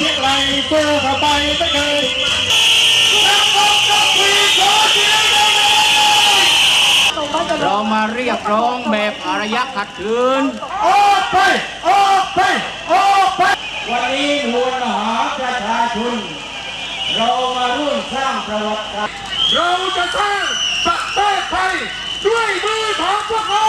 สู้เข้าไปไม่เคยนักรบกับปีโชเสียงดังเรามาเรียกร้องแบบอารยะขัดขืน ออกไป ออกไป ออกไป วันนี้มวลมหาประชาชน เรามาร่วมสร้างประวัติศาสตร์เราจะสร้างประเทศไทยด้วยมือของพวกเรา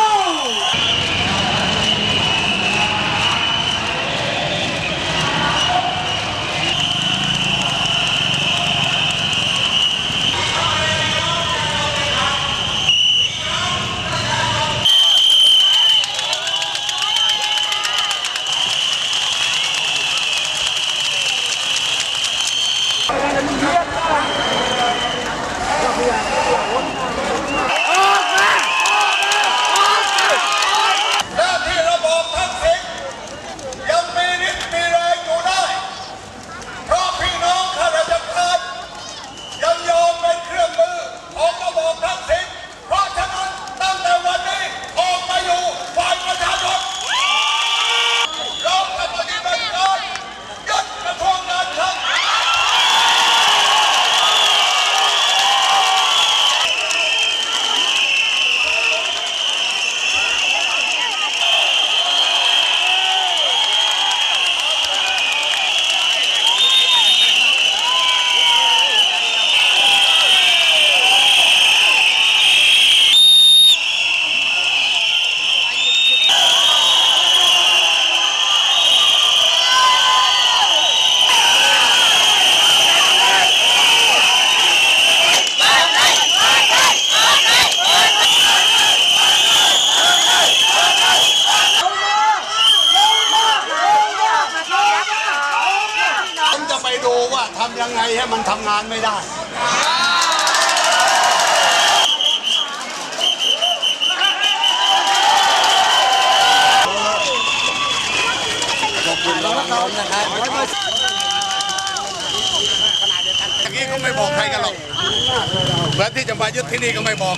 ดูว่าทำยังไงให้มันทำงานไม่ได้อย่างนี้ก็ไม่บอกใครกันหรอกเพื่อที่จะมายึดที่นี่ก็ไม่บอก